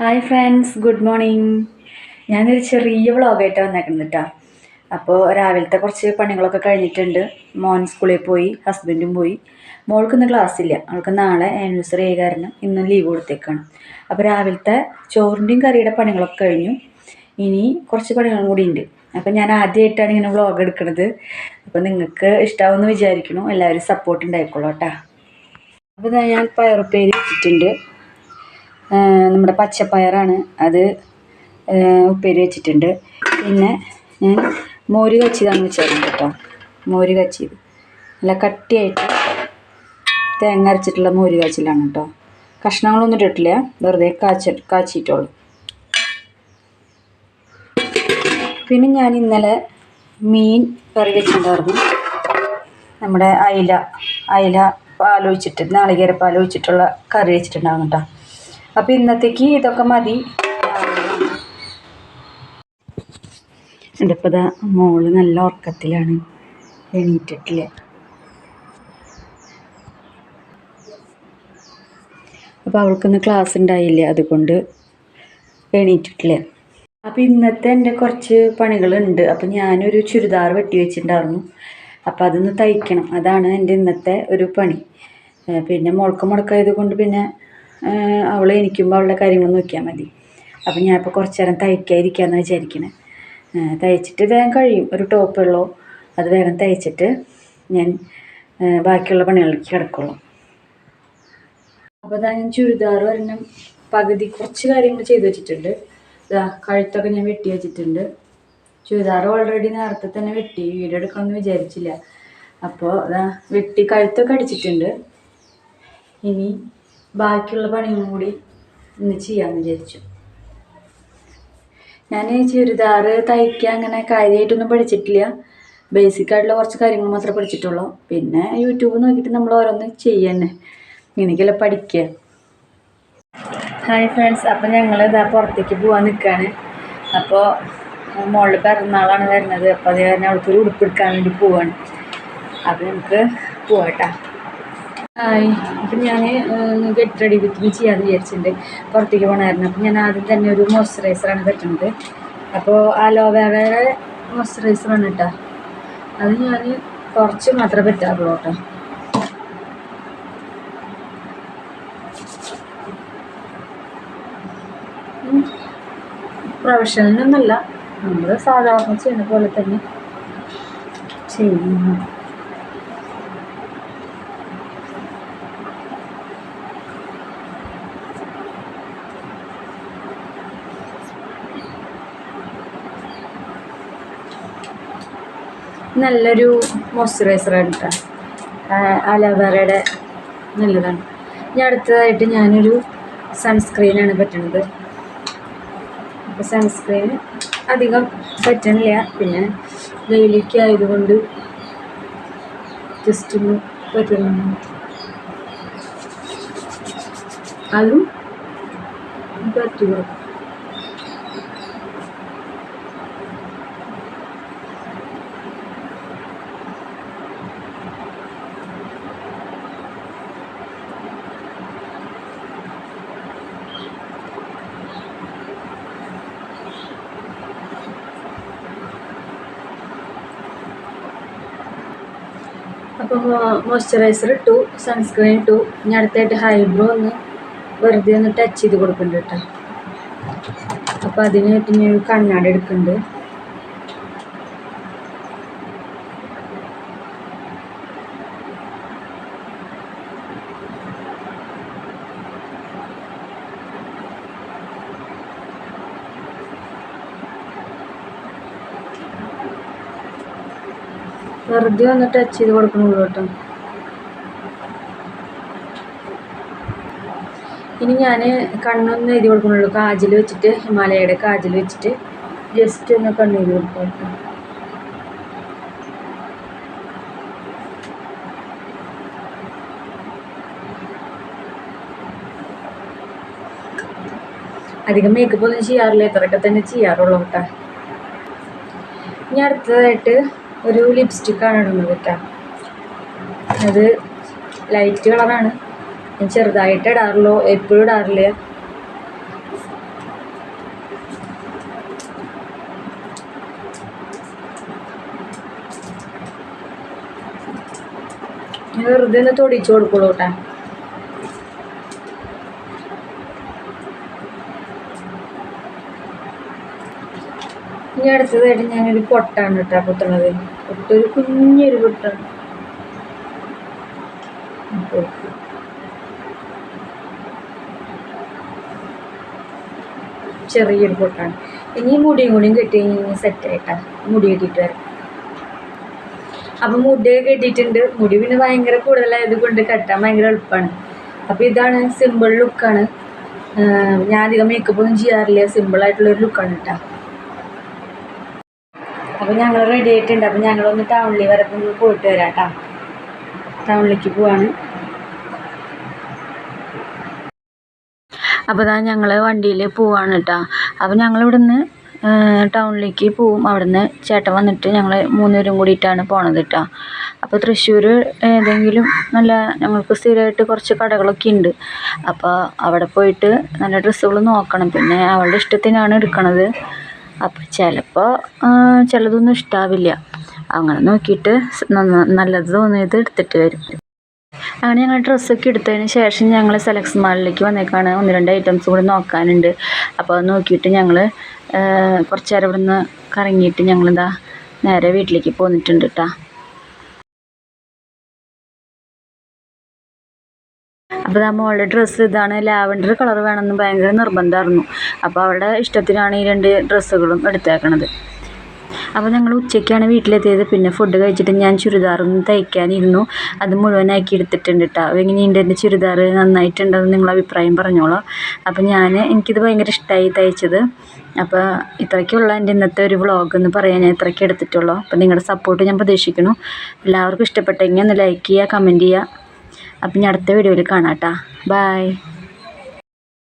Hi friends good morning ഞാനൊരു ചെറിയ വ്ളോഗായിട്ട് വന്നേക്കുന്നത് കേട്ടോ അപ്പോൾ രാവിലത്തെ കുറച്ച് പണികളൊക്കെ കഴിഞ്ഞിട്ടുണ്ട്. മോൻ സ്കൂളിൽ പോയി ഹസ്ബൻഡും പോയി. മോൾക്ക് ഇന്ന് ക്ലാസ്സില്ല അവൾക്ക് നാളെ ആനിവേഴ്സറി ആയ കാരണം ഇന്നും ലീവ് കൊടുത്തേക്കാണ്. അപ്പോൾ രാവിലത്തെ ചോറിന്റെയും കറിയുടെ പണികളൊക്കെ കഴിഞ്ഞു. ഇനി കുറച്ച് പണികളും കൂടി ഉണ്ട്. അപ്പം ഞാൻ ആദ്യമായിട്ടാണ് ഇങ്ങനെ വ്ളോഗ് എടുക്കുന്നത് അപ്പോൾ നിങ്ങൾക്ക് ഇഷ്ടമാവുമെന്ന് വിചാരിക്കുന്നു. എല്ലാവരും സപ്പോർട്ട് ഉണ്ടായിക്കോളൂ കേട്ടോ അപ്പോൾ ഞാൻ പയറുപ്പേരി വെച്ചിട്ടുണ്ട്. നമ്മുടെ പച്ചപ്പയറാണ്. അത് ഉപ്പേരി വെച്ചിട്ടുണ്ട്. പിന്നെ ഞാൻ മോര് കച്ചിതാന്ന് വെച്ചായിരുന്നു കേട്ടോ. മോര് കച്ചിയത് നല്ല കട്ടിയായിട്ട് തേങ്ങ അരച്ചിട്ടുള്ള മോര് കാച്ചിലാണ് കേട്ടോ. കഷ്ണങ്ങളൊന്നും ഇട്ടിട്ടില്ല. വെറുതെ കാച്ച കാച്ചിട്ടുള്ളൂ പിന്നെ ഞാൻ ഇന്നലെ മീൻ കറി വെച്ചിട്ടുണ്ടായിരുന്നു. നമ്മുടെ അയില അയില പാലൊഴിച്ചിട്ട് നാളികേര പാലൊഴിച്ചിട്ടുള്ള കറി വെച്ചിട്ടുണ്ടായിരുന്നു കേട്ടോ. അപ്പോൾ ഇന്നത്തേക്ക് ഇതൊക്കെ മതി. എന്റെ ഇപ്പോൾ ഇതാ മോൾ നല്ല ഉറക്കത്തിലാണ്. എണീറ്റിട്ടില്ല. അപ്പോൾ അവൾക്കൊന്ന് ക്ലാസ് ഉണ്ടായില്ല അതുകൊണ്ട് എണീറ്റിട്ടില്ല. അപ്പോൾ ഇന്നത്തെ എന്റെ കുറച്ച് പണികളുണ്ട്. അപ്പോൾ ഞാനൊരു ചുരിദാർ വെട്ടി വെച്ചിട്ടുണ്ടായിരുന്നു അപ്പോൾ അതൊന്ന് തയ്ക്കണം. അതാണ് എന്റെ ഇന്നത്തെ ഒരു പണി. പിന്നെ മുളക്ക് മുടക്കായത് കൊണ്ട് പിന്നെ അവൾ എനിക്കുമ്പോൾ അവളുടെ കാര്യങ്ങൾ നോക്കിയാൽ മതി. അപ്പം ഞാൻ ഇപ്പോൾ കുറച്ച് നേരം തയ്ക്കാതിരിക്കാമെന്ന് വിചാരിക്കണേ തയ്ച്ചിട്ട് വേഗം കഴിയും. ഒരു ടോപ്പ് ടോപ്പുള്ളൂ അത് വേഗം തയ്ച്ചിട്ട് ഞാൻ ബാക്കിയുള്ള പണികളിലേക്ക് കിടക്കുള്ളൂ. അപ്പോൾ ഞാൻ ചുരിദാർ വരണം പകുതി കുറച്ച് കാര്യങ്ങൾ ചെയ്തു വെച്ചിട്ടുണ്ട്. ഇതാ കഴുത്തൊക്കെ ഞാൻ വെട്ടി വെച്ചിട്ടുണ്ട്. ചുരിദാർ ഓൾറെഡി നേരത്തെ തന്നെ വെട്ടി വീഡിയോ എടുക്കണമെന്ന് വിചാരിച്ചില്ല. അപ്പോൾ വെട്ടി കഴുത്തൊക്കെ അടിച്ചിട്ടുണ്ട്. ഇനി ബാക്കിയുള്ള പണിയും കൂടി ഇന്ന് ചെയ്യാമെന്ന് വിചാരിച്ചു. ഞാൻ ചുരിദാർ തയ്ക്കാൻ അങ്ങനെ കാര്യമായിട്ടൊന്നും പഠിച്ചിട്ടില്ല. ബേസിക് ആയിട്ടുള്ള കുറച്ച് കാര്യങ്ങൾ മാത്രമേ പഠിച്ചിട്ടുള്ളൂ. പിന്നെ യൂട്യൂബ് നോക്കിയിട്ട് നമ്മൾ ഓരോന്ന് ചെയ്യന്നെ. ഇങ്ങനെയൊക്കെയല്ല പഠിക്കുക ഹായ് ഫ്രണ്ട്സ് അപ്പം ഞങ്ങൾ ഇതാ പുറത്തേക്ക് പോകാൻ നിൽക്കുകയാണ് അപ്പോൾ മോളിൽ പിറന്നാളാണ് വരുന്നത്. അപ്പോൾ അത് കാരണം അവൾക്ക് ഉടുപ്പെടുക്കാൻ വേണ്ടി പോവാണ്. അപ്പോൾ നമുക്ക് പോവാട്ടാ. ഹായ് അപ്പം ഞാൻ ഗെറ്റ് റെഡി വിത്ത് മീ ചെയ്യാമെന്ന് വിചാരിച്ചിട്ടുണ്ട് പുറത്തേക്ക് പോകണമായിരുന്നു അപ്പം ഞാൻ ആദ്യം തന്നെ ഒരു മോയ്സ്ചറൈസറാണ് പറ്റുന്നത്. അപ്പോൾ അലോവേറയുടെ മോയ്സ്ചറൈസറാണ് കേട്ടോ അത് ഞാൻ കുറച്ച് മാത്രമേ പറ്റാറുള്ളൂ കേട്ടോ പ്രൊഫഷണലിനൊന്നുമല്ല നമ്മൾ സാധാരണ ചെയ്യുന്ന പോലെ തന്നെ ചെയ്യുന്നു. നല്ലൊരു മോയ്സ്ചറൈസറാണ് കേട്ടോ അലോവേറയുടെ നല്ലതാണ്. ഇനി അടുത്തതായിട്ട് ഞാനൊരു സൺസ്ക്രീനാണ് പറ്റുന്നത് അപ്പോൾ സൺസ്ക്രീൻ അധികം പറ്റണില്ല. പിന്നെ വെയിലേക്ക് ആയതുകൊണ്ട് ജസ്റ്റ് ഒന്ന് പറ്റുന്നു അതും പറ്റുക അപ്പോൾ മോയ്സ്ചറൈസർ ഇട്ടു സൺസ്ക്രീൻ ഇട്ടു. ഇനി അടുത്തായിട്ട് ഹൈബ്രോ ഒന്ന് വെറുതെ ഒന്ന് ടച്ച് ചെയ്ത് കൊടുക്കുന്നുണ്ട് കേട്ടോ. അപ്പോൾ അതിനായിട്ട് ഞാൻ കണ്ണാടി എടുക്കുന്നുണ്ട് വെറുതെ ഒന്ന് ടച്ച് ചെയ്ത് കൊടുക്കണുള്ളൂ കേട്ടോ. ഇനി ഞാൻ കണ്ണൊന്ന് എഴുതി കൊടുക്കണുള്ളൂ. കാജിൽ വെച്ചിട്ട് ഹിമാലയയുടെ കാജിൽ വെച്ചിട്ട് ജസ്റ്റ് ഒന്ന് കണ്ണെഴുതി കൊടുക്കും കേട്ടോ. അധികം മേക്കപ്പ് ഒന്നും ചെയ്യാറില്ല. ഇത്രയൊക്കെ തന്നെ ചെയ്യാറുള്ളൂ കേട്ടോ. ഇനി അടുത്തതായിട്ട് ഒരു ലിപ്സ്റ്റിക്കാണ് ഇടുന്നത് കേട്ടോ. അത് ലൈറ്റ് കളറാണ് ഞാൻ ചെറുതായിട്ട് ഇടാറുള്ളൂ എപ്പോഴും ഇടാറില്ല. വെറുതെ ഒന്ന് തൊടിച്ചു കൊടുക്കുള്ളൂ കേട്ടോ. ഇനി അടുത്തതായിട്ട് ഞാനൊരു പൊട്ടാണ് കേട്ടോ പൊട്ടണത് പൊട്ടൊരു കുഞ്ഞൊരു പൊട്ടാണ്. ചെറിയൊരു പൊട്ടാണ്. ഇനി മുടിയും കൂടിയും കെട്ടി സെറ്റ് സെറ്റായിട്ടാ മുടി കെട്ടിട്ട് വരാം. അപ്പം മുടിയൊക്കെ കെട്ടിയിട്ടുണ്ട്. മുടി പിന്നെ ഭയങ്കര കൂടുതലായത് കൊണ്ട് കെട്ടാൻ ഭയങ്കര എളുപ്പമാണ് അപ്പോൾ ഇതാണ് സിമ്പിൾ ലുക്കാണ് ഞാൻ അധികം മേക്കപ്പ് ഒന്നും ചെയ്യാറില്ല. സിമ്പിളായിട്ടുള്ളൊരു ലുക്കാണ് കേട്ടോ. അപ്പോൾ ഞങ്ങൾ റെഡി ആയിട്ടുണ്ട്. അപ്പോൾ ഞങ്ങളൊന്ന് ടൗണിൽ വരെ പോയിട്ട് വരാം കേട്ടോ ടൗണിലേക്ക് പോവാണ്. അപ്പോൾ ഇതാ ഞങ്ങൾ വണ്ടിയിൽ പോവാണ് കേട്ടോ അപ്പോൾ ഞങ്ങൾ ഇവിടുന്ന് ടൗണിലേക്ക് പോവും. അവിടുന്ന് ചേട്ടൻ വന്നിട്ട് ഞങ്ങൾ മൂന്നുപേരും കൂടിയിട്ടാണ് പോണത് കേട്ടോ അപ്പോൾ തൃശ്ശൂർ ഏതെങ്കിലും നല്ല ഞങ്ങൾക്ക് സ്ഥിരമായിട്ട് കുറച്ച് കടകളൊക്കെ ഉണ്ട് അപ്പോൾ അവിടെ പോയിട്ട് നല്ല ഡ്രസ്സുകൾ നോക്കണം. പിന്നെ അവളുടെ ഇഷ്ടത്തിനാണ് എടുക്കണത്. അപ്പോൾ ചിലപ്പോൾ ചിലതൊന്നും ഇഷ്ടാവില്ല. അങ്ങനെ നോക്കിയിട്ട് നന്ന- നല്ലത് തോന്നിയത് എടുത്തിട്ട് വരും. അങ്ങനെ ഞങ്ങൾ ഡ്രസ്സൊക്കെ എടുത്തതിന് ശേഷം ഞങ്ങൾ സെലക്ഷൻ മാളിലേക്ക് വന്നേക്കാണ്. ഒന്ന് രണ്ട് ഐറ്റംസ് കൂടി നോക്കാനുണ്ട്. അപ്പോൾ അത് നോക്കിയിട്ട് ഞങ്ങൾ കുറച്ച് നേരം ഇവിടുന്ന് കറങ്ങിയിട്ട് ഞങ്ങളെന്താ നേരെ വീട്ടിലേക്ക് പോന്നിട്ടുണ്ട് കേട്ടോ അപ്പോൾ ആ മോളുടെ ഡ്രസ്സ് ഇതാണ് ലാവൻഡർ കളർ വേണമെന്ന് ഭയങ്കര നിർബന്ധമായിരുന്നു. അപ്പോൾ അവളുടെ ഇഷ്ടത്തിനാണ് ഈ രണ്ട് ഡ്രസ്സുകളും എടുത്തേക്കണത്. അപ്പോൾ ഞങ്ങൾ ഉച്ചയ്ക്കാണ് വീട്ടിലെത്തിയത്. പിന്നെ ഫുഡ് കഴിച്ചിട്ട് ഞാൻ ചുരിദാറൊന്ന് തയ്ക്കാനിരുന്നു. അത് മുഴുവനാക്കി എടുത്തിട്ടുണ്ട് കേട്ടോ എങ്ങനെയുണ്ട് എന്റെ ചുരിദാർ നന്നായിട്ടുണ്ടെന്ന് നിങ്ങൾ അഭിപ്രായം പറഞ്ഞോളാം. അപ്പോൾ ഞാൻ എനിക്കിത് ഭയങ്കര ഇഷ്ടമായി തയ്ച്ചത്. അപ്പോൾ ഇത്രയ്ക്കുള്ള എന്റെ ഇന്നത്തെ ഒരു വ്ളോഗ് എന്ന് പറയാൻ ഞാൻ ഇത്രയ്ക്ക് എടുത്തിട്ടുള്ളൂ. അപ്പോൾ നിങ്ങളുടെ സപ്പോർട്ട് ഞാൻ പ്രതീക്ഷിക്കുന്നു. എല്ലാവർക്കും ഇഷ്ടപ്പെട്ടെങ്കിൽ ഒന്ന് ലൈക്ക് ചെയ്യുക കമന്റ് ചെയ്യുക. അപ്പം ഇനി അടുത്ത വീഡിയോയിൽ കാണാം കേട്ടോ ബൈ